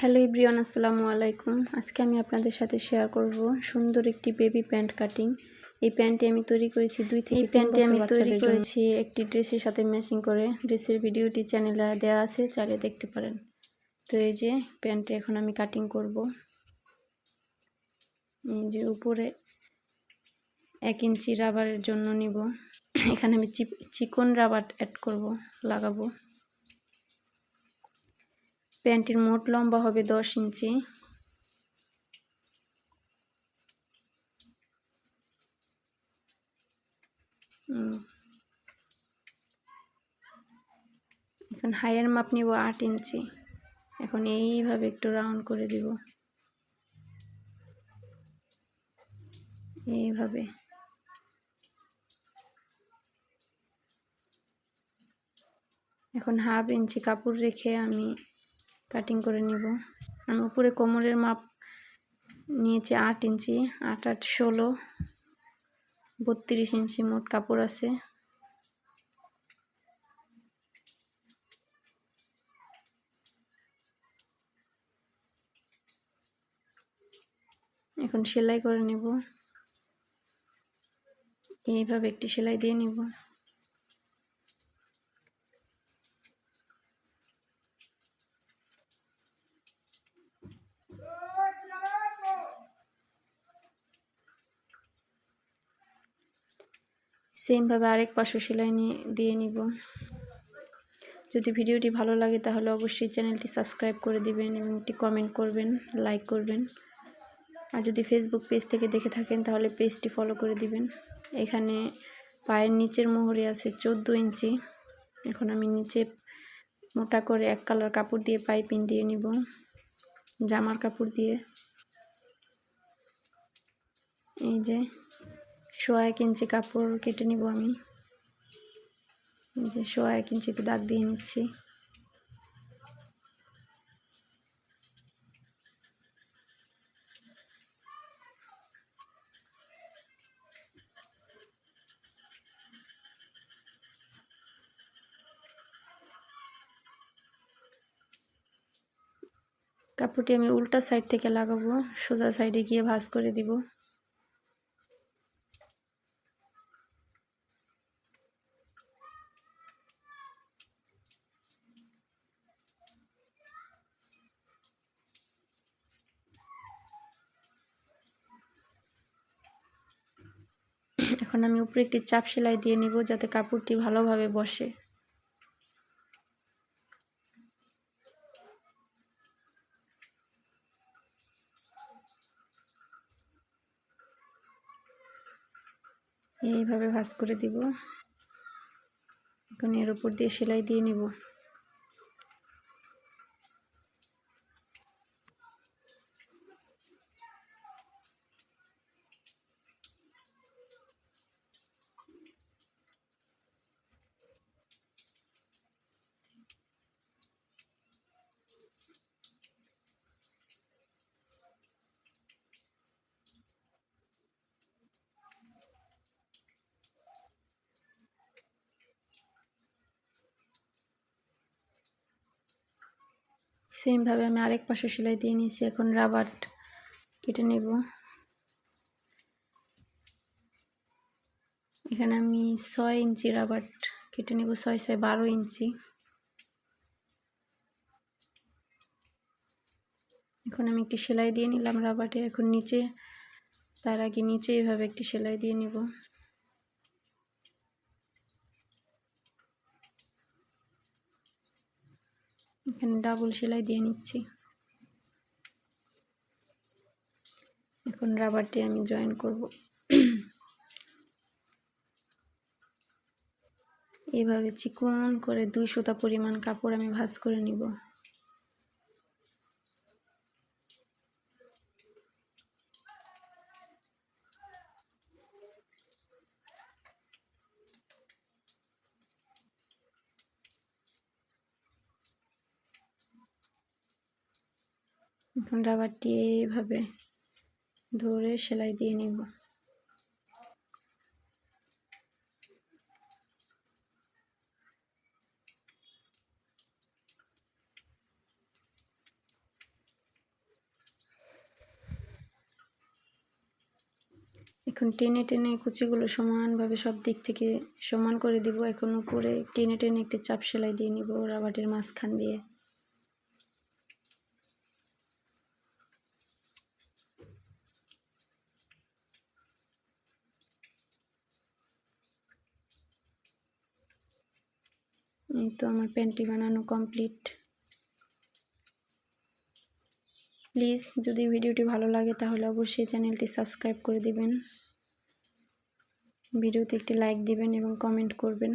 Hello ইব্রিয়ান আসসালামু আলাইকুম। আজকে আমি আপনাদের সাথে শেয়ার করব সুন্দর একটি বেবি প্যান্ট কাটিং এই প্যান্টটি আমি তৈরি করেছি দুই থেকে এই প্যান্টটি আমি তৈরি করেছি একটি ড্রেসের সাথে ম্যাচিং করে। ড্রেসের ভিডিওটি চ্যানেলে দেওয়া আছে চাইলে দেখতে পারেন। তো এই যে প্যান্টটি এখন আমি কাটিং করব। এই যে উপরে এক ইঞ্চি রাবারের জন্য নিব। এখানে আমি চিকন রাবার অ্যাড করব লাগাবো। প্যান্টটির মোট লম্বা হবে দশ ইঞ্চি। এখন হাইয়ের মাপ নিব আট ইঞ্চি। এখন এইভাবে একটু রাউন্ড করে দিব। এইভাবে। এখন হাফ ইঞ্চি কাপড় রেখে আমি কাটিং করে নিব। আমি উপরে কোমরের মাপ নিয়েছি আট ইঞ্চি, আট আট, ষোলো, বত্রিশ ইঞ্চি মোট কাপড় আছে। এখন সেলাই করে নেব। এইভাবে একটি সেলাই দিয়ে নিব। সেমভাবে আরেক পাশও সেলাই নিয়ে দিয়ে নিব। যদি ভিডিওটি ভালো লাগে তাহলে অবশ্যই চ্যানেলটি সাবস্ক্রাইব করে দিবেন এবং একটি কমেন্ট করবেন, লাইক করবেন। আর যদি ফেসবুক পেজ থেকে দেখে থাকেন তাহলে পেজটি ফলো করে দিবেন। এখানে পায়ের নিচের মোহরে আছে চোদ্দ ইঞ্চি। এখন আমি নিচে মোটা করে এক কালার কাপড় দিয়ে পাইপিং দিয়ে নিব, জামার কাপড় দিয়ে। এই যে সোয়া এক ইঞ্চি কাপড় কেটে নিব আমি। যে সোয়া এক ইঞ্চিতে দাগ দিয়ে নিচ্ছি। কাপড়টি আমি উল্টা সাইড থেকে লাগাবো, সোজা সাইডে গিয়ে ভাঁজ করে দিব। এখন আমি উপরে একটি চাপ সেলাই দিয়ে নিব যাতে কাপড়টি ভালোভাবে বসে। এইভাবে ভাঁজ করে দিব। এখন এর উপর দিয়ে সেলাই দিয়ে নিব। সেমভাবে আমি আরেক পাশে সেলাই দিয়ে নিয়েছি, এখন রাবার কেটে নেব। এখানে আমি ছয় ইঞ্চি রাবার কেটে নেব, ছয় ছয় বারো ইঞ্চি। এখন আমি একটি সেলাই দিয়ে নিলাম রাবারে এখন নিচে, তার আগে নিচে এইভাবে একটি সেলাই দিয়ে নিব। এখানে ডাবল সেলাই দিয়ে নিচ্ছি। এখন রাবারটি আমি জয়েন করব। এভাবে চিকন করে দুই সুতা পরিমাণ কাপড় আমি ভাজ করে নিব। এখন রাবারটি এইভাবে ধরে সেলাই দিয়ে নিব। এখন টেনে টেনে কুচিগুলো সমানভাবে সব দিক থেকে সমান করে দিব। এখন উপরে টেনে টেনে একটি চাপ সেলাই দিয়ে নিব রাবারের মাঝখান দিয়ে। তো আমার প্যান্টটি বানানো কমপ্লিট। প্লিজ যদি ভিডিওটি ভালো লাগে তাহলে অবশ্যই চ্যানেলটি সাবস্ক্রাইব করে দিবেন। ভিডিওতে একটি লাইক দিবেন এবং কমেন্ট করবেন।